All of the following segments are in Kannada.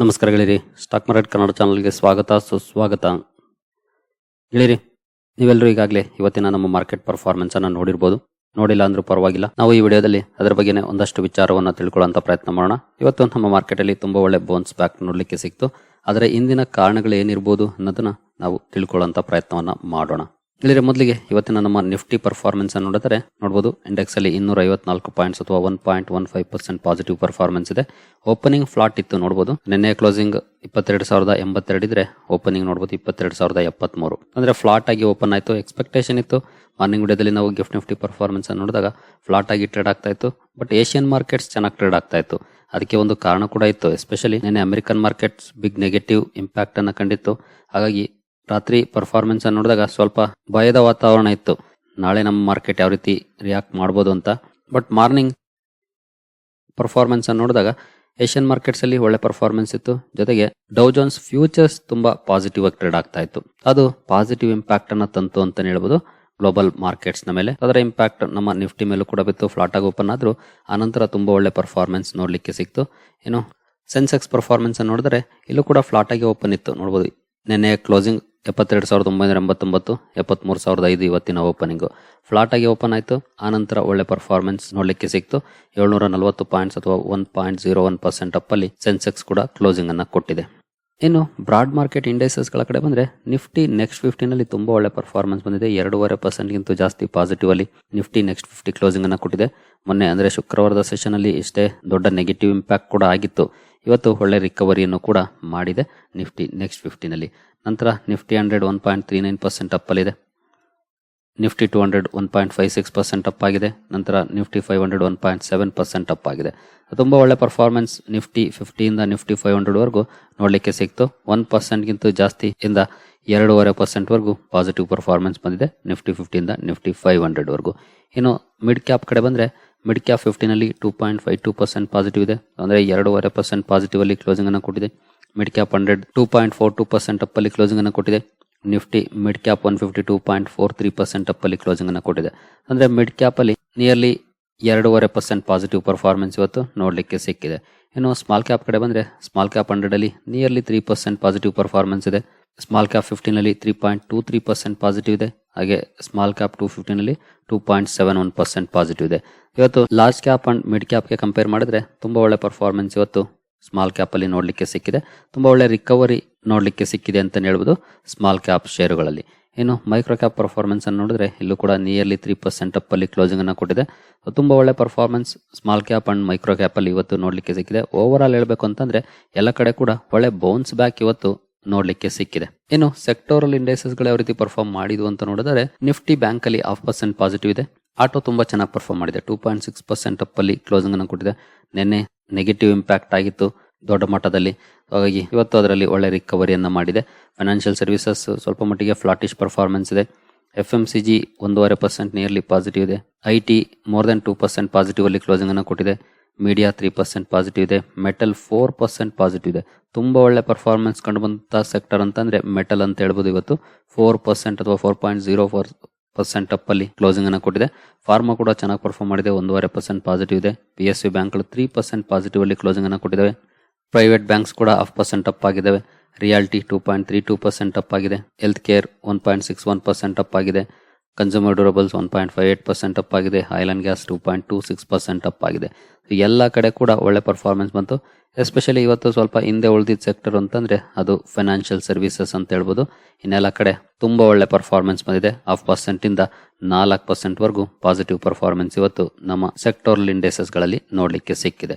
ನಮಸ್ಕಾರ ಗೆಳೆಯರಿ. ಸ್ಟಾಕ್ ಮಾರ್ಕೆಟ್ ಕನ್ನಡ ಚಾನಲ್ಗೆ ಸ್ವಾಗತ, ಸುಸ್ವಾಗತ. ಗೆಳೆಯರಿ, ನೀವೆಲ್ಲರೂ ಈಗಾಗಲೇ ಇವತ್ತಿನ ನಮ್ಮ ಮಾರ್ಕೆಟ್ ಪರ್ಫಾರ್ಮೆನ್ಸ್ ಅನ್ನು ನೋಡಿರ್ಬೋದು. ನೋಡಿಲ್ಲ ಅಂದ್ರೂ ಪರವಾಗಿಲ್ಲ. ನಾವು ಈ ವಿಡಿಯೋದಲ್ಲಿ ಅದರ ಬಗ್ಗೆನೇ ಒಂದಷ್ಟು ವಿಚಾರವನ್ನು ತಿಳ್ಕೊಳ್ಳೋಂಥ ಪ್ರಯತ್ನ ಮಾಡೋಣ. ಇವತ್ತು ನಮ್ಮ ಮಾರ್ಕೆಟ್ ಅಲ್ಲಿ ತುಂಬಾ ಒಳ್ಳೆ ಬೋನ್ಸ್ ಬ್ಯಾಕ್ ನೋಡಲಿಕ್ಕೆ ಸಿಕ್ತು. ಆದರೆ ಇಂದಿನ ಕಾರಣಗಳು ಏನಿರ್ಬೋದು ಅನ್ನೋದನ್ನ ನಾವು ತಿಳ್ಕೊಳ್ಳೋಂಥ ಪ್ರಯತ್ನವನ್ನ ಮಾಡೋಣ. ಇಲ್ಲಿದ್ರೆ ಮೊದಲಿಗೆ ಇವತ್ತಿನ ನಮ್ಮ ನಿಫ್ಟಿ ಪರ್ಫಾರ್ಮೆನ್ಸ್ ಅನ್ನು ನೋಡಿದರೆ ನೋಡಬಹುದು ಇಂಡೆಕ್ಸ್ ಅಲ್ಲಿ ಇನ್ನೂರ ಐವತ್ನಾಲ್ಕು ಪಾಯಿಂಟ್ಸ್ ಅಥವಾ one point one five percent positive performance ಇದೆ. ಓಪನಿಂಗ್ ಫ್ಲಾಟ್ ಇತ್ತು ನೋಡಬಹುದು ನಿನ್ನೆ ಕ್ಲೋಸಿಂಗ್ ಇಪ್ಪತ್ತೆರಡು ಸಾವಿರದ ಎಂಬತ್ತೆರಡು ಇದ್ರೆ ಓಪನಿಂಗ್ ನೋಡಬಹುದು ಇಪ್ಪತ್ತೆರಡು ಸಾವಿರದ ಎಪ್ಪತ್ಮೂರು. ಅಂದ್ರೆ ಫ್ಲಾಟ್ ಆಗಿ ಓಪನ್ ಆಯಿತು ಎಕ್ಸ್ಪೆಕ್ಟೇಷನ್ ಇತ್ತು. ಮಾರ್ನಿಂಗ್ ವಿಡಿಯೋದಲ್ಲಿ ನಾವು ಗಿಫ್ಟ್ ನಿಫ್ಟಿ ಪರ್ಫಾರ್ಮೆನ್ಸ್ ಅನ್ನು ನೋಡಿದಾಗ ಫ್ಲಾಟ್ ಆಗಿ ಟ್ರೇಡ್ ಆಗ್ತಾ ಇತ್ತು. ಬಟ್ ಏಷ್ಯನ್ ಮಾರ್ಕೆಟ್ಸ್ ಚೆನ್ನಾಗಿ ಟ್ರೇಡ್ ಆಗ್ತಾ ಇತ್ತು. ಅದಕ್ಕೆ ಒಂದು ಕಾರಣ ಕೂಡ ಇತ್ತು. ಎಸ್ಪೆಷಲಿ ನಿನ್ನೆ American markets big negative impact ಅನ್ನು ಕಂಡಿತ್ತು. ಹಾಗಾಗಿ ರಾತ್ರಿ ಪರ್ಫಾರ್ಮೆನ್ಸ್ ಅನ್ನು ನೋಡಿದಾಗ ಸ್ವಲ್ಪ ಭಯದ ವಾತಾವರಣ ಇತ್ತು. ನಾಳೆ ನಮ್ಮ ಮಾರ್ಕೆಟ್ ಯಾವ ರೀತಿ ರಿಯಾಕ್ಟ್ ಮಾಡ್ಬೋದು ಅಂತ. ಬಟ್ ಮಾರ್ನಿಂಗ್ ಪರ್ಫಾರ್ಮೆನ್ಸ್ ಅನ್ನು ನೋಡಿದಾಗ ಏಷ್ಯನ್ ಮಾರ್ಕೆಟ್ಸ್ ಅಲ್ಲಿ ಒಳ್ಳೆ ಪರ್ಫಾರ್ಮೆನ್ಸ್ ಇತ್ತು. ಜೊತೆಗೆ ಡೌ ಜೋನ್ಸ್ ಫ್ಯೂಚರ್ಸ್ ತುಂಬಾ ಪಾಸಿಟಿವ್ ಆಗಿ ಟ್ರೇಡ್ ಆಗ್ತಾ ಇತ್ತು. ಅದು ಪಾಸಿಟಿವ್ ಇಂಪ್ಯಾಕ್ಟ್ ಅನ್ನ ತಂತು ಅಂತ ಹೇಳ್ಬೋದು ಗ್ಲೋಬಲ್ ಮಾರ್ಕೆಟ್ಸ್ನ ಮೇಲೆ. ಅದರ ಇಂಪ್ಯಾಕ್ಟ್ ನಮ್ಮ ನಿಫ್ಟಿ ಮೇಲೂ ಕೂಡ ಬಿತ್ತು. ಫ್ಲಾಟ್ ಆಗಿ ಓಪನ್ ಆದ್ರೂ ಆನಂತರ ತುಂಬಾ ಒಳ್ಳೆ ಪರ್ಫಾರ್ಮೆನ್ಸ್ ನೋಡ್ಲಿಕ್ಕೆ ಸಿಕ್ತು. ಏನು ಸೆನ್ಸೆಕ್ಸ್ ಪರ್ಫಾರ್ಮೆನ್ಸ್ ನೋಡಿದ್ರೆ ಇಲ್ಲೂ ಕೂಡ ಫ್ಲಾಟ್ ಆಗಿ ಓಪನ್ ಇತ್ತು. ನೋಡಬಹುದು ನಿನ್ನೆ ಕ್ಲೋಸಿಂಗ್ ಎಪ್ಪತ್ತೆರಡು ಸಾವಿರದ ಒಂಬೈನೂರ ಎಂಬತ್ತೊಂಬತ್ತು, ಎಪ್ಪತ್ಮೂರು ಸಾವಿರದ ಐದು ಇವತ್ತಿನ ಓಪನಿಂಗು. ಫ್ಲಾಟಾಗಿ ಓಪನ್ ಆಯಿತು. ಆನಂತರ ಒಳ್ಳೆ ಪರ್ಫಾರ್ಮೆನ್ಸ್ ನೋಡಲಿಕ್ಕೆ ಸಿಕ್ತು. ಏಳ್ನೂರ ನಲವತ್ತು ಪಾಯಿಂಟ್ಸ್ ಅಥವಾ one point zero one percent ಅಪ್ಪಲ್ಲಿ Sensex ಕೂಡ ಕ್ಲೋಸಿಂಗ್ ಅನ್ನು ಕೊಟ್ಟಿದೆ. ಇನ್ನು ಬ್ರಾಡ್ ಮಾರ್ಕೆಟ್ ಇಂಡೈಸಸ್ಗಳ ಕಡೆ ಬಂದರೆ ನಿಫ್ಟಿ ನೆಕ್ಸ್ಟ್ ಫಿಫ್ಟಿನಲ್ಲಿ ತುಂಬ ಒಳ್ಳೆ ಪರ್ಫಾರ್ಮೆನ್ಸ್ ಬಂದಿದೆ. ಎರಡೂವರೆ ಪರ್ಸೆಂಟ್ಗಿಂತ ಜಾಸ್ತಿ ಪಾಸಿಟಿವ್ ಅಲ್ಲಿ ನಿಫ್ಟಿ ನೆಕ್ಸ್ಟ್ ಫಿಫ್ಟಿ ಕ್ಲೋಸಿಂಗ್ ಅನ್ನು ಕೊಟ್ಟಿದೆ. ಮೊನ್ನೆ ಅಂದರೆ ಶುಕ್ರವಾರದ ಸೆಷನ್ ಅಲ್ಲಿ ಇಷ್ಟೇ ದೊಡ್ಡ ನೆಗೆಟಿವ್ ಇಂಪ್ಯಾಕ್ಟ್ ಕೂಡ ಆಗಿತ್ತು. ಇವತ್ತು ಒಳ್ಳೆ ರಿಕವರಿಯನ್ನು ಕೂಡ ಮಾಡಿದೆ ನಿಫ್ಟಿ, ನೆಕ್ಸ್ಟ್ ಫಿಫ್ಟಿನಲ್ಲಿ. ನಂತರ Nifty hundred one point three nine percent ಅಪ್ಪಲ್ಲಿದೆ. Nifty two hundred one point five six percent up ಆಗಿದೆ ನಂತರ Nifty five hundred one point seven percent up ಆಗಿದೆ ತುಂಬ ಒಳ್ಳೆ ಪರ್ಫಾರ್ಮೆನ್ಸ್ ನಿಫ್ಟಿ ಫಿಫ್ಟಿಯಿಂದ ನಿಫ್ಟಿ ಫೈವ್ ಹಂಡ್ರೆಡ್ ವರೆಗೂ ನೋಡಲಿಕ್ಕೆ ಸಿಕ್ತು. ಒನ್ ಪರ್ಸೆಂಟ್ಗಿಂತ ಜಾಸ್ತಿ ಇಂದ ಎರಡೂವರೆ ಪರ್ಸೆಂಟ್ ವರೆಗೂ ಪಾಸಿಟಿವ್ ಪರ್ಫಾರ್ಮೆನ್ಸ್ ಬಂದಿದೆ ನಿಫ್ಟಿ ಫಿಫ್ಟಿಯಿಂದ ನಿಫ್ಟಿ ಫೈವ್ ಹಂಡ್ರೆಡ್ ವರೆಗೂ. ಇನ್ನು ಮಿಡ್ ಕ್ಯಾಪ್ ಕಡೆ ಬಂದ್ರೆ mid cap ಫಿಫ್ಟಿನಲ್ಲಿ two point five two percent positive ಇದೆ. ಅಂದ್ರೆ ಎರಡೂವರೆ ಪರ್ಸೆಂಟ್ ಪಾಸಿಟಿವ್ ಅಲ್ಲಿ ಕ್ಲೋಸಿಂಗ್ ಅನ್ನು ಕೊಟ್ಟಿದೆ. Mid cap hundred two point four two percent up ಅಲ್ಲಿ ಕ್ಲೋಸಿಂಗ್ ಅನ್ನು ಕೊಟ್ಟಿದೆ. Nifty mid cap one fifty two point four three percent up ಅಲ್ಲಿ ಕ್ಲೋಸಿಂಗ್ ಅನ್ನು ಕೊಟ್ಟಿದೆ. ಅಂದ್ರೆ ಮಿಡ್ ಕ್ಯಾಪ್ ಅಲ್ಲಿ ನಿಯರ್ಲಿ ಎರಡೂವರೆ ಪರ್ಸೆಂಟ್ ಪಾಸಿಟಿವ್ ಪರ್ಫಾರ್ಮೆನ್ಸ್ ಇವತ್ತು ನೋಡಲಿಕ್ಕೆ ಸಿಕ್ಕಿದೆ. ಇನ್ನು ಸ್ಮಾಲ್ ಕ್ಯಾಪ್ ಕಡೆ ಬಂದ್ರೆ ಸ್ಮಾಲ್ ಕ್ಯಾಪ್ ಹಂಡ್ರೆಡ್ ಅಲ್ಲಿ nearly three percent positive performance ಇದೆ. Small cap ಫಿಫ್ಟೀನಲ್ಲಿ three point two three percent positive ಇದೆ, ಹಾಗೆ small cap two ಫಿಫ್ಟೀನಲ್ಲಿ two point seven one percent positive ಇದೆ. ಇವತ್ತು ಲಾರ್ಜ್ ಕ್ಯಾಪ್ ಅಂಡ್ ಮಿಡ್ ಕ್ಯಾಪ್ಗೆ ಕಂಪೇರ್ ಮಾಡಿದ್ರೆ ತುಂಬ ಒಳ್ಳೆ ಪರ್ಫಾರ್ಮೆನ್ಸ್ ಇವತ್ತು ಸ್ಮಾಲ್ ಕ್ಯಾಪಲ್ಲಿ ನೋಡಲಿಕ್ಕೆ ಸಿಕ್ಕಿದೆ. ತುಂಬ ಒಳ್ಳೆ ರಿಕವರಿ ನೋಡಲಿಕ್ಕೆ ಸಿಕ್ಕಿದೆ ಅಂತ ಹೇಳ್ಬೋದು ಸ್ಮಾಲ್ ಕ್ಯಾಪ್ ಶೇರುಗಳಲ್ಲಿ ಇನ್ನು ಮೈಕ್ರೋ ಕ್ಯಾಪ್ ಪರ್ಫಾರ್ಮೆನ್ಸ್ ಅನ್ನು ನೋಡಿದ್ರೆ ಇಲ್ಲೂ ಕೂಡ ನಿಯರ್ಲಿ ತ್ರೀ ಪರ್ಸೆಂಟ್ ಅಪ್ಪಲ್ಲಿ ಕ್ಲೋಸಿಂಗ್ ಅನ್ನು ಕೊಟ್ಟಿದೆ. ತುಂಬ ಒಳ್ಳೆ performance small cap and micro ಕ್ಯಾಪಲ್ಲಿ ಇವತ್ತು ನೋಡಲಿಕ್ಕೆ ಸಿಕ್ಕಿದೆ. ಓವರ್ ಆಲ್ ಹೇಳಬೇಕು ಅಂತಂದ್ರೆ ಎಲ್ಲ ಕಡೆ ಕೂಡ ಒಳ್ಳೆ ಬೌನ್ಸ್ ಬ್ಯಾಕ್ ಇವತ್ತು ನೋಡ್ಲಿಕ್ಕೆ ಸಿಕ್ಕಿದೆ. ಇನ್ನು ಸೆಕ್ಟೋರಲ್ ಇಂಡೆಕ್ಸಸ್ಗಳು ಯಾವ ರೀತಿ ಪರ್ಫಾರ್ಮ್ ಮಾಡಿದ್ವು ಅಂತ ನೋಡಿದ್ರೆ ನಿಫ್ಟಿ ಬ್ಯಾಂಕ್ ಅಲ್ಲಿ ಹಾಫ್ ಪರ್ಸೆಂಟ್ ಪಾಸಿಟಿವ್ ಇದೆ. ಆಟೋ ತುಂಬಾ ಚೆನ್ನಾಗಿ ಪರ್ಫಾರ್ಮ್ ಮಾಡಿದೆ. Two point six percent up ಅಲ್ಲಿ ಕ್ಲೋಸಿಂಗ್ ಅನ್ನು ಕೊಟ್ಟಿದೆ. ನಿನ್ನೆ ನೆಗೆಟಿವ್ ಇಂಪ್ಯಾಕ್ಟ್ ಆಗಿತ್ತು ದೊಡ್ಡ ಮಟ್ಟದಲ್ಲಿ. ಹಾಗಾಗಿ ಇವತ್ತು ಅದರಲ್ಲಿ ಒಳ್ಳೆ ರಿಕವರಿಯನ್ನು ಮಾಡಿದೆ. ಫೈನಾನ್ಷಿಯಲ್ ಸರ್ವಿಸಸ್ ಸ್ವಲ್ಪ ಮಟ್ಟಿಗೆ ಫ್ಲಾಟಿಶ್ ಪರ್ಫಾರ್ಮೆನ್ಸ್ ಇದೆ. ಎಫ್ ಎಂ ಸಿ ಜಿ ಒಂದೂವರೆ ಪರ್ಸೆಂಟ್ ನಿಯರ್ಲಿ ಪಾಸಿಟಿವ್ ಇದೆ. I T more than two percent positive ಅಲ್ಲಿ ಕ್ಲೋಸಿಂಗ್ ಅನ್ನು ಕೊಟ್ಟಿದೆ. ಮೀಡಿಯಾ ತ್ರೀ ಪರ್ಸೆಂಟ್ ಪಾಸಿಟಿವ್ ಇದೆ. ಮೆಟಲ್ ಫೋರ್ ಪರ್ಸೆಂಟ್ ಪಾಸಿಟಿವ್ ಇದೆ. ತುಂಬ ಒಳ್ಳೆ ಪರ್ಫಾರ್ಮೆನ್ಸ್ ಕಂಡುಬಂತ ಸೆಕ್ಟರ್ ಅಂತಂದ್ರೆ ಮೆಟಲ್ ಅಂತ ಹೇಳ್ಬೋದು ಇವತ್ತು. ಫೋರ್ ಪರ್ಸೆಂಟ್ ಅಥವಾ four point zero four percent up ಅಲ್ಲಿ ಕ್ಲೋಸಿಂಗ್ ಅನ್ನು ಕೊಟ್ಟಿದೆ. ಫಾರ್ಮಾ ಕೂಡ ಚೆನ್ನಾಗಿ ಪರ್ಫಾರ್ಮ್ ಮಾಡಿದೆ. ಒಂದೂವರೆ ಪರ್ಸೆಂಟ್ ಪಾಸಿಟಿವ್ ಇದೆ. ಪಿ ಎಸ್ ಯು ಬ್ಯಾಂಕ್ಗಳು ತ್ರೀ ಪರ್ಸೆಂಟ್ ಪಾಸಿಟಿವ್ ಅಲ್ಲಿ ಕ್ಲೋಸಿಂಗ್ ಕೊಟ್ಟಿದ್ದಾವೆ ಪ್ರೈವೇಟ್ ಬ್ಯಾಂಕ್ಸ್ ಕೂಡ ಹಾಫ್ ಪರ್ಸೆಂಟ್ ಅಪ್ ಆಗಿದ್ದಾವೆ realty two point three two percent up ಆಗಿದೆ. Health care one point six one percent up ಆಗಿದೆ. Consumer durables one point five eight percent up ಆಗಿದೆ oil and gas two point two six percent up ಆಗಿದೆ ಎಲ್ಲ ಕಡೆ ಕೂಡ ಒಳ್ಳೆ ಪರ್ಫಾರ್ಮೆನ್ಸ್ ಬಂತು. ಎಸ್ಪೆಷಲಿ ಇವತ್ತು ಸ್ವಲ್ಪ ಹಿಂದೆ ಉಳಿದಿದ್ದ ಸೆಕ್ಟರ್ ಅಂತಂದರೆ ಅದು ಫೈನಾನ್ಷಿಯಲ್ ಸರ್ವಿಸಸ್ ಅಂತ ಹೇಳ್ಬೋದು. ಇನ್ನೆಲ್ಲ ಕಡೆ ತುಂಬ ಒಳ್ಳೆ ಪರ್ಫಾರ್ಮೆನ್ಸ್ ಬಂದಿದೆ. ಹಾಫ್ ಪರ್ಸೆಂಟಿಂದ ನಾಲ್ಕು ಪರ್ಸೆಂಟ್ವರೆಗೂ ಪಾಸಿಟಿವ್ ಪರ್ಫಾರ್ಮೆನ್ಸ್ ಇವತ್ತು ನಮ್ಮ ಸೆಕ್ಟೋರಲ್ ಇಂಡೆಸಸ್ಗಳಲ್ಲಿ ನೋಡಲಿಕ್ಕೆ ಸಿಕ್ಕಿದೆ.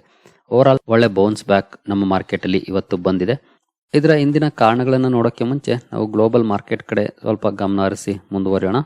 ಓವರ್ ಒಳ್ಳೆ ಬೌನ್ಸ್ ಬ್ಯಾಕ್ ನಮ್ಮ ಮಾರ್ಕೆಟಲ್ಲಿ ಇವತ್ತು ಬಂದಿದೆ. ಇದರ ಇಂದಿನ ಕಾರಣಗಳನ್ನು ನೋಡೋಕ್ಕೆ ಮುಂಚೆ ನಾವು ಗ್ಲೋಬಲ್ ಮಾರ್ಕೆಟ್ ಕಡೆ ಸ್ವಲ್ಪ ಗಮನ ಹರಿಸಿ ಮುಂದುವರಿಯೋಣ.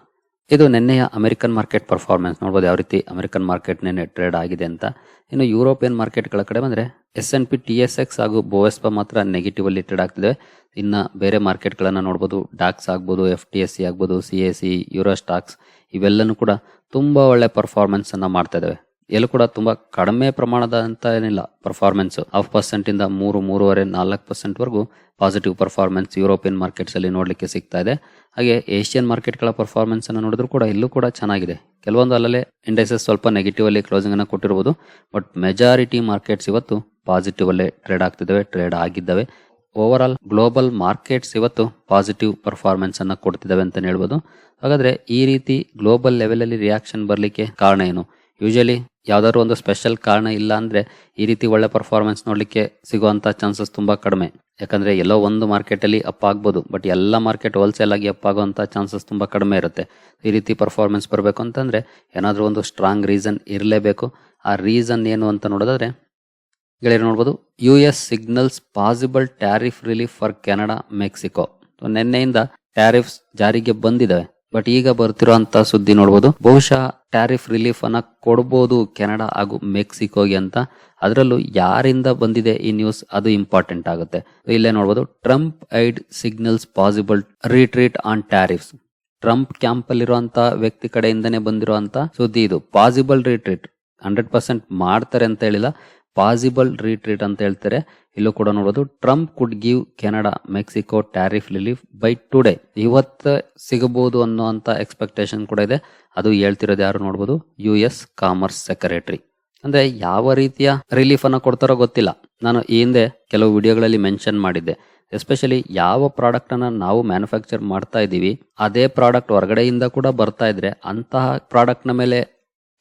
ಇದು ನಿನ್ನೆಯ ಅಮೆರಿಕನ್ ಮಾರ್ಕೆಟ್ ಪರ್ಫಾರ್ಮೆನ್ಸ್ ನೋಡ್ಬೋದು ಯಾವ ರೀತಿ ಅಮೆರಿಕನ್ ಮಾರ್ಕೆಟ್ ನಿನ್ನೆ ಟ್ರೇಡ್ ಆಗಿದೆ ಅಂತ. ಇನ್ನು ಯುರೋಪಿಯನ್ ಮಾರ್ಕೆಟ್ಗಳ ಕಡೆ ಬಂದರೆ S and P T S X ಹಾಗೂ ಬೋಎಸ್ಪ ಮಾತ್ರ ನೆಗೆಟಿವ್ ಅಲ್ಲಿ ಟ್ರೇಡ್ ಆಗ್ತಿದೆ. ಇನ್ನು ಬೇರೆ ಮಾರ್ಕೆಟ್ಗಳನ್ನು ನೋಡ್ಬೋದು. ಡಾಕ್ಸ್ ಆಗ್ಬೋದು ಎಫ್ ಟಿ ಎಸ್ ಸಿ ಆಗ್ಬೋದು C A C Euro Stoxx ಇವೆಲ್ಲನೂ ಕೂಡ ತುಂಬ ಒಳ್ಳೆ ಪರ್ಫಾರ್ಮೆನ್ಸನ್ನು ಮಾಡ್ತಾ ಇದಾವೆ. ಎಲ್ಲೂ ಕೂಡ ತುಂಬಾ ಕಡಿಮೆ ಪ್ರಮಾಣದ ಅಂತ ಏನಿಲ್ಲ. ಪರ್ಫಾರ್ಮೆನ್ಸ್ ಹಾಫ್ ಪರ್ಸೆಂಟ್ ಇಂದ ಮೂರು, ಮೂರುವರೆ, ನಾಲ್ಕು ಪರ್ಸೆಂಟ್ ವರೆಗೂ ಪಾಸಿಟಿವ್ ಪರ್ಫಾರ್ಮೆನ್ಸ್ ಯುರೋಪಿಯನ್ ಮಾರ್ಕೆಟ್ಸ್ ಅಲ್ಲಿ ನೋಡ್ಲಿಕ್ಕೆ ಸಿಗ್ತಾ ಇದೆ. ಹಾಗೆ ಏಷ್ಯನ್ ಮಾರ್ಕೆಟ್ಗಳ ಪರ್ಫಾರ್ಮೆನ್ಸ್ ಅನ್ನು ನೋಡಿದ್ರು ಕೂಡ ಇಲ್ಲೂ ಕೂಡ ಚೆನ್ನಾಗಿದೆ. ಕೆಲವೊಂದು ಅಲ್ಲಲ್ಲೇ ಇಂಡೆಕ್ಸಸ್ ಸ್ವಲ್ಪ ನೆಗೆಟಿವ್ ಅಲ್ಲಿ ಕ್ಲೋಸಿಂಗ್ ಅನ್ನು ಕೊಟ್ಟಿರಬಹುದು ಬಟ್ ಮೆಜಾರಿಟಿ ಮಾರ್ಕೆಟ್ಸ್ ಇವತ್ತು ಪಾಸಿಟಿವ್ ಅಲ್ಲೇ ಟ್ರೇಡ್ ಆಗ್ತಿದ್ದಾವೆ ಟ್ರೇಡ್ ಆಗಿದ್ದಾವೆ. ಓವರ್ ಆಲ್ ಗ್ಲೋಬಲ್ ಮಾರ್ಕೆಟ್ಸ್ ಇವತ್ತು ಪಾಸಿಟಿವ್ ಪರ್ಫಾರ್ಮೆನ್ಸ್ ಅನ್ನ ಕೊಡ್ತಿದ್ದಾವೆ ಅಂತ ಹೇಳ್ಬೋದು. ಹಾಗಾದ್ರೆ ಈ ರೀತಿ ಗ್ಲೋಬಲ್ ಲೆವೆಲ್ ಅಲ್ಲಿ ರಿಯಾಕ್ಷನ್ ಬರಲಿಕ್ಕೆ ಕಾರಣ ಏನು? ಯೂಶಲಿ ಯಾವ್ದಾದ್ರು ಒಂದು ಸ್ಪೆಷಲ್ ಕಾರಣ ಇಲ್ಲ ಅಂದ್ರೆ ಈ ರೀತಿ ಒಳ್ಳೆ ಪರ್ಫಾರ್ಮೆನ್ಸ್ ನೋಡಲಿಕ್ಕೆ ಸಿಗುವಂತ ಚಾನ್ಸಸ್ ತುಂಬಾ ಕಡಿಮೆ. ಯಾಕಂದ್ರೆ ಎಲ್ಲೋ ಒಂದು ಮಾರ್ಕೆಟ್ ಅಲ್ಲಿ ಅಪ್ ಆಗ್ಬೋದು ಬಟ್ ಎಲ್ಲ ಮಾರ್ಕೆಟ್ ಹೋಲ್ಸೇಲ್ ಆಗಿ ಅಪ್ ಆಗುವಂತ ಚಾನ್ಸಸ್ ತುಂಬಾ ಕಡಿಮೆ ಇರುತ್ತೆ. ಈ ರೀತಿ ಪರ್ಫಾರ್ಮೆನ್ಸ್ ಬರಬೇಕು ಅಂತಂದ್ರೆ ಏನಾದರೂ ಒಂದು ಸ್ಟ್ರಾಂಗ್ ರೀಸನ್ ಇರಲೇಬೇಕು. ಆ ರೀಸನ್ ಏನು ಅಂತ ನೋಡೋದಾದ್ರೆ ಗೆಳೆಯರು ನೋಡ್ಬೋದು U S signals possible tariff relief for Canada Mexico ನಿನ್ನೆಯಿಂದ ಟ್ಯಾರಿಫ್ಸ್ ಜಾರಿಗೆ ಬಂದಿದ್ದಾವೆ ಬಟ್ ಈಗ ಬರ್ತಿರೋಂತ ಸುದ್ದಿ ನೋಡ್ಬೋದು. ಬಹುಶಃ ಟ್ಯಾರಿಫ್ ರಿಲೀಫ್ ಅನ್ನ ಕೊಡ್ಬೋದು ಕೆನಡಾ ಹಾಗೂ ಮೆಕ್ಸಿಕೋಗೆ ಅಂತ. ಅದರಲ್ಲೂ ಯಾರಿಂದ ಬಂದಿದೆ ಈ ನ್ಯೂಸ್ ಅದು ಇಂಪಾರ್ಟೆಂಟ್ ಆಗುತ್ತೆ. ಇಲ್ಲೇ ನೋಡ್ಬೋದು, Trump aide signals possible retreat on tariffs. Trump camp ಅಲ್ಲಿರುವಂತ ವ್ಯಕ್ತಿ ಕಡೆಯಿಂದನೇ ಬಂದಿರುವಂತ ಸುದ್ದಿ ಇದು. ಪಾಸಿಬಲ್ ರಿಟ್ರೀಟ್, ಹಂಡ್ರೆಡ್ ಪರ್ಸೆಂಟ್ ಮಾಡ್ತಾರೆ ಅಂತ ಹೇಳಿಲ್ಲ. ಪಾಸಿಬಲ್ ರಿಟ್ರೀಟ್ ಅಂತ ಹೇಳ್ತಾರೆ. ಇಲ್ಲೂ ಕೂಡ ನೋಡೋದು. Trump could give Canada, Mexico tariff relief by today. ಇವತ್ತು ಸಿಗಬಹುದು ಅನ್ನುವಂತ ಎಕ್ಸ್ಪೆಕ್ಟೇಷನ್ ಕೂಡ ಇದೆ. ಅದು ಹೇಳ್ತಿರೋದು ಯಾರು ನೋಡ್ಬೋದು? ಯು ಎಸ್ ಕಾಮರ್ಸ್ ಸೆಕ್ರೆಟರಿ ಅಂದ್ರೆ ಯಾವ ರೀತಿಯ ರಿಲೀಫ್ ಅನ್ನ ಕೊಡ್ತಾರೋ ಗೊತ್ತಿಲ್ಲ. ನಾನು ಈ ಹಿಂದೆ ಕೆಲವು ವಿಡಿಯೋಗಳಲ್ಲಿ ಮೆನ್ಷನ್ ಮಾಡಿದ್ದೆ. ಎಸ್ಪೆಷಲಿ ಯಾವ ಪ್ರಾಡಕ್ಟ್ ಅನ್ನ ನಾವು ಮ್ಯಾನುಫ್ಯಾಕ್ಚರ್ ಮಾಡ್ತಾ ಇದ್ದೀವಿ, ಅದೇ ಪ್ರಾಡಕ್ಟ್ ಹೊರಗಡೆಯಿಂದ ಕೂಡ ಬರ್ತಾ ಇದ್ರೆ ಅಂತಹ ಪ್ರಾಡಕ್ಟ್ನ ಮೇಲೆ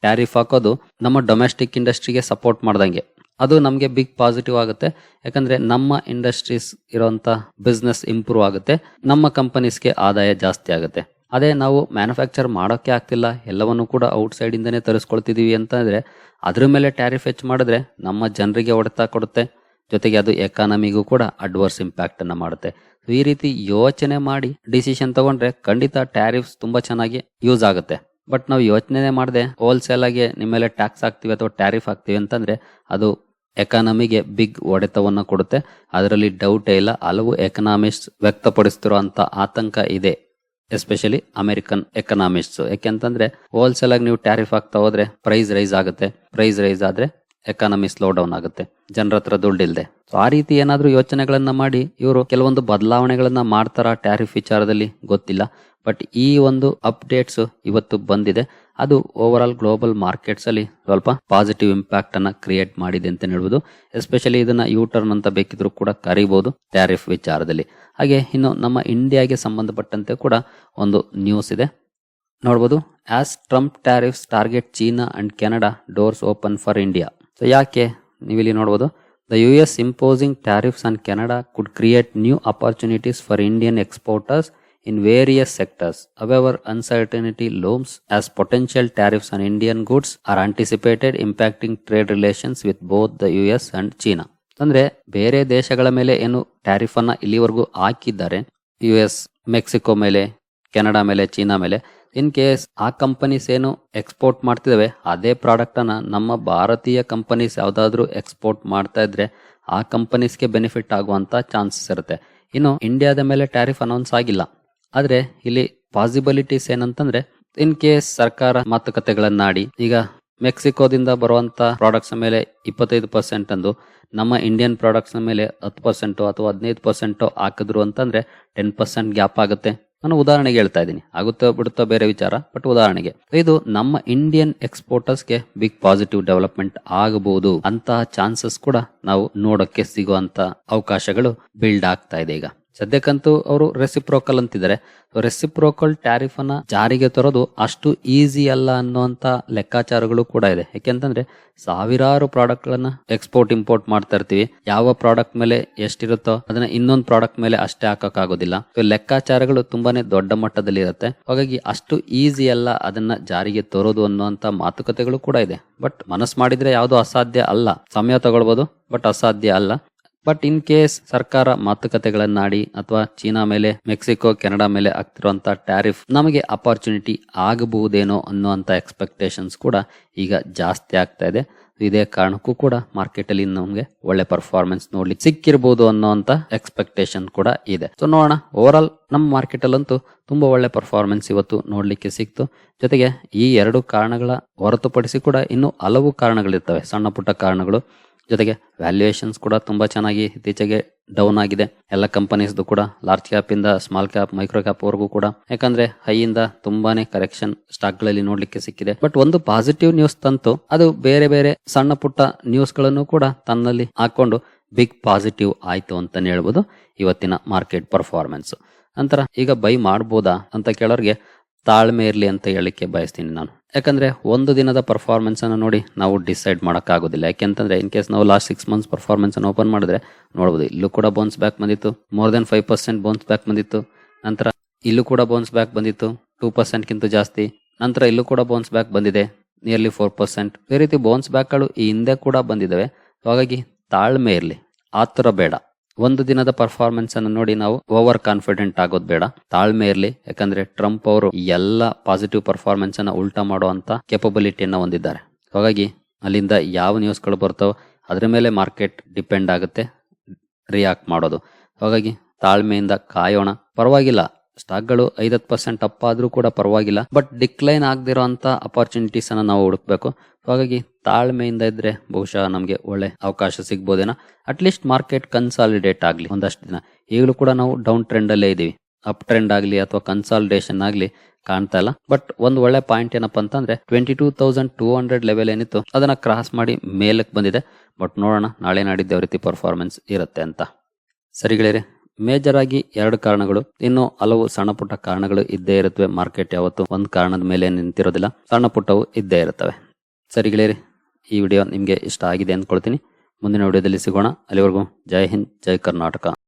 ಟ್ಯಾರಿಫ್ ಹಾಕೋದು ನಮ್ಮ ಡೊಮೆಸ್ಟಿಕ್ ಇಂಡಸ್ಟ್ರಿಗೆ ಸಪೋರ್ಟ್ ಮಾಡ್ದಂಗೆ. ಅದು ನಮಗೆ ಬಿಗ್ ಪಾಸಿಟಿವ್ ಆಗುತ್ತೆ. ಯಾಕಂದ್ರೆ ನಮ್ಮ ಇಂಡಸ್ಟ್ರೀಸ್ ಇರುವಂತ ಬಿಸ್ನೆಸ್ ಇಂಪ್ರೂವ್ ಆಗುತ್ತೆ. ನಮ್ಮ ಕಂಪನೀಸ್ಗೆ ಆದಾಯ ಜಾಸ್ತಿ ಆಗುತ್ತೆ. ಅದೇ ನಾವು ಮ್ಯಾನುಫ್ಯಾಕ್ಚರ್ ಮಾಡೋಕ್ಕೆ ಆಗ್ತಿಲ್ಲ. ಎಲ್ಲವನ್ನು ಕೂಡ ಔಟ್ ಸೈಡ್ ಇಂದನೇ ತರಿಸ್ಕೊಳ್ತಿದೀವಿ ಅಂತಂದ್ರೆ ಅದ್ರ ಮೇಲೆ ಟ್ಯಾರಿಫ್ ಹೆಚ್ಚು ಮಾಡಿದ್ರೆ ನಮ್ಮ ಜನರಿಗೆ ಹೊಡೆತ ಕೊಡುತ್ತೆ. ಜೊತೆಗೆ ಅದು ಎಕಾನಮಿಗೂ ಕೂಡ ಅಡ್ವರ್ಸ್ ಇಂಪ್ಯಾಕ್ಟ್ ಅನ್ನ ಮಾಡುತ್ತೆ. ಈ ರೀತಿ ಯೋಚನೆ ಮಾಡಿ ಡಿಸಿಷನ್ ತಗೊಂಡ್ರೆ ಖಂಡಿತ ಟ್ಯಾರಿಫ್ಸ್ ತುಂಬಾ ಚೆನ್ನಾಗಿ ಯೂಸ್ ಆಗುತ್ತೆ. ಬಟ್ ನಾವು ಯೋಚನೆ ಮಾಡದೆ ಹೋಲ್ಸೇಲ್ ಆಗಿ ನಿಮ್ಮ ಮೇಲೆ ಟ್ಯಾಕ್ಸ್ ಹಾಕ್ತಿವಿ ಅಥವಾ ಟ್ಯಾರಿಫ್ ಹಾಕ್ತಿವಿ ಅಂತಂದ್ರೆ ಅದು ಎಕಾನಮಿಗೆ ಬಿಗ್ ಒಡೆತವನ್ನು ಕೊಡುತ್ತೆ. ಅದರಲ್ಲಿ ಡೌಟೇ ಇಲ್ಲ. ಹಲವು ಎಕನಾಮಿಸ್ಟ್ ವ್ಯಕ್ತಪಡಿಸ್ತಿರುವಂತ ಆತಂಕ ಇದೆ. ಎಸ್ಪೆಷಲಿ ಅಮೆರಿಕನ್ ಎಕನಾಮಿಸ್ಟ್ಸ್ ಯಾಕೆಂತಂದ್ರೆ ಹೋಲ್ಸೇಲ್ ಆಗಿ ನೀವು ಟ್ಯಾರಿಫ್ ಆಗ್ತಾ ಹೋದ್ರೆ ಪ್ರೈಸ್ ರೈಸ್ ಆಗುತ್ತೆ. ಪ್ರೈಸ್ ರೈಸ್ ಆದ್ರೆ ಎಕಾನಮಿ ಸ್ಲೋ ಡೌನ್ ಆಗುತ್ತೆ. ಜನರ ಹತ್ರ ದುಡ್ಡಿಲ್ದೆ ಸೊ ಆ ರೀತಿ ಏನಾದ್ರೂ ಯೋಚನೆಗಳನ್ನ ಮಾಡಿ ಇವರು ಕೆಲವೊಂದು ಬದಲಾವಣೆಗಳನ್ನ ಮಾಡ್ತಾರ ಟ್ಯಾರಿಫ್ ವಿಚಾರದಲ್ಲಿ ಗೊತ್ತಿಲ್ಲ. ಬಟ್ ಈ ಒಂದು ಅಪ್ಡೇಟ್ಸ್ ಇವತ್ತು ಬಂದಿದೆ. ಅದು ಓವರ್ ಆಲ್ ಗ್ಲೋಬಲ್ ಮಾರ್ಕೆಟ್ಸ್ ಅಲ್ಲಿ ಸ್ವಲ್ಪ ಪಾಸಿಟಿವ್ ಇಂಪ್ಯಾಕ್ಟ್ ಅನ್ನ ಕ್ರಿಯೇಟ್ ಮಾಡಿದೆ ಅಂತ ಹೇಳ್ಬೋದು. ಎಸ್ಪೆಷಲಿ ಇದನ್ನ ಯೂ ಟರ್ನ್ ಅಂತ ಬೇಕಿದ್ರು ಕೂಡ ಕರಿಬಹುದು ಟ್ಯಾರಿಫ್ ವಿಚಾರದಲ್ಲಿ. ಹಾಗೆ ಇನ್ನು ನಮ್ಮ ಇಂಡಿಯಾಗೆ ಸಂಬಂಧಪಟ್ಟಂತೆ ಕೂಡ ಒಂದು ನ್ಯೂಸ್ ಇದೆ. ನೋಡ್ಬೋದು as Trump tariffs target China and Canada doors open for India so ಯಾಕೆ ನೀವಿಲ್ಲಿ ನೋಡ್ಬೋದು? The U S imposing tariffs on Canada could create new opportunities for Indian exporters in various sectors. However, uncertainty looms as potential tariffs on Indian goods are anticipated impacting trade relations with both the US and China. ಅಂದ್ರೆ ಬೇರೆ ದೇಶಗಳ ಮೇಲೆ ಏನು ಟ್ಯಾರಿಫ್ ಅನ್ನ ಇಲ್ಲಿವರೆಗೂ ಹಾಕಿದ್ದಾರೆ ಯು ಎಸ್ ಮೆಕ್ಸಿಕೋ ಮೇಲೆ ಕೆನಡಾ ಮೇಲೆ ಚೀನಾ ಮೇಲೆ ಇನ್ ಕೇಸ್ ಆ ಕಂಪನೀಸ್ ಏನು ಎಕ್ಸ್ಪೋರ್ಟ್ ಮಾಡ್ತಿದಾವೆ ಅದೇ ಪ್ರಾಡಕ್ಟ್ ಅನ್ನ ನಮ್ಮ ಭಾರತೀಯ ಕಂಪನೀಸ್ ಯಾವ್ದಾದ್ರು ಎಕ್ಸ್ಪೋರ್ಟ್ ಮಾಡ್ತಾ ಇದ್ರೆ ಆ ಕಂಪನೀಸ್ಗೆ ಬೆನಿಫಿಟ್ ಆಗುವಂತ ಚಾನ್ಸಸ್ ಇರುತ್ತೆ ಇನ್ನು ಇಂಡಿಯಾದ ಮೇಲೆ ಟ್ಯಾರಿಫ್ ಅನೌನ್ಸ್ ಆಗಿಲ್ಲ ಆದ್ರೆ ಇಲ್ಲಿ ಪಾಸಿಬಿಲಿಟೀಸ್ ಏನಂತಂದ್ರೆ, ಇನ್ ಕೇಸ್ ಸರ್ಕಾರ ಮಾತುಕತೆಗಳನ್ನಾಡಿ, ಈಗ ಮೆಕ್ಸಿಕೋದಿಂದ ಬರುವಂತ ಪ್ರಾಡಕ್ಟ್ಸ್ ಮೇಲೆ ಇಪ್ಪತ್ತೈದು ಪರ್ಸೆಂಟ್ ಅಂದು, ನಮ್ಮ ಇಂಡಿಯನ್ ಪ್ರಾಡಕ್ಟ್ಸ್ ಮೇಲೆ ಹತ್ತು ಪರ್ಸೆಂಟ್ ಅಥವಾ ಹದಿನೈದು ಪರ್ಸೆಂಟ್ ಹಾಕಿದ್ರು ಅಂತಂದ್ರೆ ಟೆನ್ ಪರ್ಸೆಂಟ್ ಗ್ಯಾಪ್ ಆಗುತ್ತೆ. ನಾನು ಉದಾಹರಣೆಗೆ ಹೇಳ್ತಾ ಇದ್ದೀನಿ. ಆಗುತ್ತೋ ಬಿಡುತ್ತೋ ಬೇರೆ ವಿಚಾರ, ಬಟ್ ಉದಾಹರಣೆಗೆ, ಇದು ನಮ್ಮ ಇಂಡಿಯನ್ ಎಕ್ಸ್ಪೋರ್ಟರ್ಸ್ಗೆ ಬಿಗ್ ಪಾಸಿಟಿವ್ ಡೆವಲಪ್ಮೆಂಟ್ ಆಗಬಹುದು ಅಂತಹ ಚಾನ್ಸಸ್ ಕೂಡ ನಾವು ನೋಡಕ್ಕೆ ಸಿಗುವಂತ ಅವಕಾಶಗಳು ಬಿಲ್ಡ್ ಆಗ್ತಾ ಇದೆ ಈಗ. ಸದ್ಯಕ್ಕಂತೂ ಅವರು ರೆಸಿಪ್ರೋಕಲ್ ಅಂತಿದ್ದಾರೆ. ರೆಸಿಪ್ರೋಕಲ್ ಟ್ಯಾರಿಫ್ ಜಾರಿಗೆ ತರೋದು ಅಷ್ಟು ಈಸಿ ಅಲ್ಲ ಅನ್ನುವಂತ ಲೆಕ್ಕಾಚಾರಗಳು ಕೂಡ ಇದೆ. ಯಾಕೆಂತಂದ್ರೆ ಸಾವಿರಾರು ಪ್ರಾಡಕ್ಟ್ ಗಳನ್ನ ಎಕ್ಸ್ಪೋರ್ಟ್ ಇಂಪೋರ್ಟ್ ಮಾಡ್ತಾ ಇರ್ತೀವಿ. ಯಾವ ಪ್ರಾಡಕ್ಟ್ ಮೇಲೆ ಎಷ್ಟಿರುತ್ತೋ ಅದನ್ನ ಇನ್ನೊಂದು ಪ್ರಾಡಕ್ಟ್ ಮೇಲೆ ಅಷ್ಟೇ ಹಾಕಕ್ ಆಗೋದಿಲ್ಲ ಲೆಕ್ಕಾಚಾರಗಳು ತುಂಬಾನೇ ದೊಡ್ಡ ಮಟ್ಟದಲ್ಲಿ ಇರುತ್ತೆ. ಹಾಗಾಗಿ ಅಷ್ಟು ಈಸಿ ಅಲ್ಲ ಅದನ್ನ ಜಾರಿಗೆ ತರೋದು ಅನ್ನುವಂತ ಮಾತುಕತೆಗಳು ಕೂಡ ಇದೆ. ಬಟ್ ಮನಸ್ಸು ಮಾಡಿದ್ರೆ ಯಾವುದು ಅಸಾಧ್ಯ ಅಲ್ಲ. ಸಮಯ ತಗೊಳ್ಬಹುದು ಬಟ್ ಅಸಾಧ್ಯ ಅಲ್ಲ. ಬಟ್ ಇನ್ ಕೇಸ್ ಸರ್ಕಾರ ಮಾತುಕತೆಗಳನ್ನಾಡಿ ಅಥವಾ ಚೀನಾ ಮೇಲೆ, ಮೆಕ್ಸಿಕೋ, ಕೆನಡಾ ಮೇಲೆ ಆಗ್ತಿರುವಂತ ಟ್ಯಾರಿಫ್ ನಮಗೆ ಅಪಾರ್ಚುನಿಟಿ ಆಗಬಹುದೇನೋ ಅನ್ನುವಂತ ಎಕ್ಸ್ಪೆಕ್ಟೇಷನ್ಸ್ ಕೂಡ ಈಗ ಜಾಸ್ತಿ ಆಗ್ತಾ ಇದೆ. ಇದೇ ಕಾರಣಕ್ಕೂ ಕೂಡ ಮಾರ್ಕೆಟ್ ಅಲ್ಲಿ ನಮಗೆ ಒಳ್ಳೆ ಪರ್ಫಾರ್ಮೆನ್ಸ್ ನೋಡ್ಲಿಕ್ಕೆ ಸಿಕ್ಕಿರಬಹುದು ಅನ್ನೋಂತ ಎಕ್ಸ್ಪೆಕ್ಟೇಷನ್ ಕೂಡ ಇದೆ. ಸೊ ನೋಡೋಣ ಓವರ್ ಆಲ್ ನಮ್ಮ ಮಾರ್ಕೆಟ್ ಅಲ್ಲಂತೂ ತುಂಬಾ ಒಳ್ಳೆ ಪರ್ಫಾರ್ಮೆನ್ಸ್ ಇವತ್ತು ನೋಡ್ಲಿಕ್ಕೆ ಸಿಕ್ತು. ಜೊತೆಗೆ ಈ ಎರಡು ಕಾರಣಗಳ ಹೊರತುಪಡಿಸಿ ಕೂಡ ಇನ್ನು ಹಲವು ಕಾರಣಗಳಿರ್ತವೆ. ಸಣ್ಣ ಪುಟ್ಟ ಕಾರಣಗಳು. ಜೊತೆಗೆ ವ್ಯಾಲ್ಯೂಯೇಷನ್ಸ್ ಕೂಡ ತುಂಬ ಚೆನ್ನಾಗಿ ಇತ್ತೀಚೆಗೆ ಡೌನ್ ಆಗಿದೆ. ಎಲ್ಲ ಕಂಪನೀಸ್ದು ಕೂಡ ಲಾರ್ಜ್ ಕ್ಯಾಪ್ ಇಂದ ಸ್ಮಾಲ್ ಕ್ಯಾಪ್ ಮೈಕ್ರೋ ಕ್ಯಾಪ್ ವರೆಗೂ ಕೂಡ. ಯಾಕಂದ್ರೆ ಹೈ ಇಂದ ತುಂಬಾನೇ ಕರೆಕ್ಷನ್ ಸ್ಟಾಕ್ಗಳಲ್ಲಿ ನೋಡ್ಲಿಕ್ಕೆ ಸಿಕ್ಕಿದೆ. ಬಟ್ ಒಂದು ಪಾಸಿಟಿವ್ ನ್ಯೂಸ್ ತಂತು, ಅದು ಬೇರೆ ಬೇರೆ ಸಣ್ಣ ಪುಟ್ಟ ನ್ಯೂಸ್ಗಳನ್ನು ಕೂಡ ತನ್ನಲ್ಲಿ ಹಾಕೊಂಡು ಬಿಗ್ ಪಾಸಿಟಿವ್ ಆಯ್ತು ಅಂತ ಹೇಳ್ಬೋದು. ಇವತ್ತಿನ ಮಾರ್ಕೆಟ್ ಪರ್ಫಾರ್ಮೆನ್ಸ್ ನಂತರ ಈಗ ಬೈ ಮಾಡ್ಬೋದಾ ಅಂತ ಕೇಳೋರಿಗೆ ತಾಳ್ಮೆ ಇರಲಿ ಅಂತ ಹೇಳಲಿಕ್ಕೆ ಬಯಸ್ತೀನಿ ನಾನು. ಯಾಕಂದ್ರೆ ಒಂದು ದಿನದ ಪರ್ಫಾರ್ಮೆನ್ಸನ್ನು ನೋಡಿ ನಾವು ಡಿಸೈಡ್ ಮಾಡೋಕ್ಕಾಗೋದಿಲ್ಲ. ಯಾಕೆಂತಂದರೆ ಇನ್ ಕೇಸ್ ನಾವು ಲಾಸ್ಟ್ ಸಿಕ್ಸ್ ಮಂತ್ಸ್ ಪರ್ಫಾರ್ಮೆನ್ಸನ್ನು ಓಪನ್ ಮಾಡಿದ್ರೆ ನೋಡ್ಬೋದು ಇಲ್ಲೂ ಕೂಡ ಬೌನ್ಸ್ ಬ್ಯಾಕ್ ಬಂದಿತ್ತು. More then five percent bounce back ಬಂದಿತ್ತು. ನಂತರ ಇಲ್ಲೂ ಕೂಡ ಬೌನ್ಸ್ ಬ್ಯಾಕ್ ಬಂದಿತ್ತು. ಟೂ ಪರ್ಸೆಂಟ್ಗಿಂತ ಜಾಸ್ತಿ. ನಂತರ ಇಲ್ಲೂ ಕೂಡ ಬೌನ್ಸ್ ಬ್ಯಾಕ್ ಬಂದಿದೆ. ನಿಯರ್ಲಿ ಫೋರ್ ಪರ್ಸೆಂಟ್ ಈ ರೀತಿ ಬೌನ್ಸ್ ಬ್ಯಾಕ್ಗಳು ಈ ಹಿಂದೆ ಕೂಡ ಬಂದಿದ್ದಾವೆ. ಹಾಗಾಗಿ ತಾಳ್ಮೆ ಇರಲಿ ಆತುರ ಬೇಡ. ಒಂದು ದಿನದ ಪರ್ಫಾರ್ಮೆನ್ಸ್ ಅನ್ನು ನೋಡಿ ನಾವು ಓವರ್ ಕಾನ್ಫಿಡೆಂಟ್ ಆಗೋದು ಬೇಡ. ತಾಳ್ಮೆ ಇರಲಿ. ಯಾಕಂದ್ರೆ ಟ್ರಂಪ್ ಅವರು ಎಲ್ಲ ಪಾಸಿಟಿವ್ ಪರ್ಫಾರ್ಮೆನ್ಸ್ ಅನ್ನ ಉಲ್ಟಾ ಮಾಡುವಂತ ಕೆಪಬಿಲಿಟಿಯನ್ನ ಹೊಂದಿದ್ದಾರೆ. ಹಾಗಾಗಿ ಅಲ್ಲಿಂದ ಯಾವ ನ್ಯೂಸ್ಗಳು ಬರ್ತಾವೋ ಅದರ ಮೇಲೆ ಮಾರ್ಕೆಟ್ ಡಿಪೆಂಡ್ ಆಗುತ್ತೆ. ರಿಯಾಕ್ಟ್ ಮಾಡೋದು. ಹಾಗಾಗಿ ತಾಳ್ಮೆಯಿಂದ ಕಾಯೋಣ. ಪರವಾಗಿಲ್ಲ. ಸ್ಟಾಕ್ಗಳು ಐದತ್ತು ಪರ್ಸೆಂಟ್ ಅಪ್ ಆದರೂ ಕೂಡ ಪರವಾಗಿಲ್ಲ ಬಟ್ ಡಿಕ್ಲೈನ್ ಆಗದಿರೋ ಅಂತ ಅಪಾರ್ಚುನಿಟೀಸ್ ಅನ್ನ ನಾವು ಹುಡುಕ್ಬೇಕು. ಹಾಗಾಗಿ ತಾಳ್ಮೆಯಿಂದ ಇದ್ರೆ ಬಹುಶಃ ನಮಗೆ ಒಳ್ಳೆ ಅವಕಾಶ ಸಿಗ್ಬೋದೇನೋ. ಅಟ್ಲೀಸ್ಟ್ ಮಾರ್ಕೆಟ್ ಕನ್ಸಾಲಿಡೇಟ್ ಆಗಲಿ ಒಂದಷ್ಟು ದಿನ. ಈಗಲೂ ಕೂಡ ನಾವು ಡೌನ್ ಟ್ರೆಂಡ್ ಅಲ್ಲೇ ಇದೀವಿ. ಅಪ್ ಟ್ರೆಂಡ್ ಆಗಲಿ ಅಥವಾ ಕನ್ಸಾಲಿಡೇಷನ್ ಆಗಲಿ ಕಾಣ್ತಾ ಇಲ್ಲ. ಬಟ್ ಒಂದು ಒಳ್ಳೆ ಪಾಯಿಂಟ್ ಏನಪ್ಪ ಅಂತಂದ್ರೆ twenty two thousand two hundred level ಏನಿತ್ತು, ಅದನ್ನ ಕ್ರಾಸ್ ಮಾಡಿ ಮೇಲಕ್ಕೆ ಬಂದಿದೆ. ಬಟ್ ನೋಡೋಣ, ನಾಳೆ ನಾಡಿದ್ದು ಯಾವ ರೀತಿ ಪರ್ಫಾರ್ಮೆನ್ಸ್ ಇರುತ್ತೆ ಅಂತ. ಸರಿಗಳಿರಿ ಮೇಜರ್ ಆಗಿ ಎರಡು ಕಾರಣಗಳು. ಇನ್ನು ಹಲವು ಸಣ್ಣ ಪುಟ್ಟ ಕಾರಣಗಳು ಇದ್ದೇ ಇರುತ್ತವೆ. ಮಾರ್ಕೆಟ್ ಯಾವತ್ತು ಒಂದು ಕಾರಣದ ಮೇಲೆ ನಿಂತಿರೋದಿಲ್ಲ. ಸಣ್ಣ ಪುಟ್ಟವು ಇದ್ದೇ ಇರುತ್ತವೆ. ಸರಿಗಳಿರಿ ಈ ವಿಡಿಯೋ ನಿಮಗೆ ಇಷ್ಟ ಆಗಿದೆ ಅಂದ್ಕೊಳ್ತೀನಿ. ಮುಂದಿನ ವಿಡಿಯೋದಲ್ಲಿ ಸಿಗೋಣ. ಅಲ್ಲಿವರೆಗೂ ಜೈ ಹಿಂದ್, ಜೈ ಕರ್ನಾಟಕ.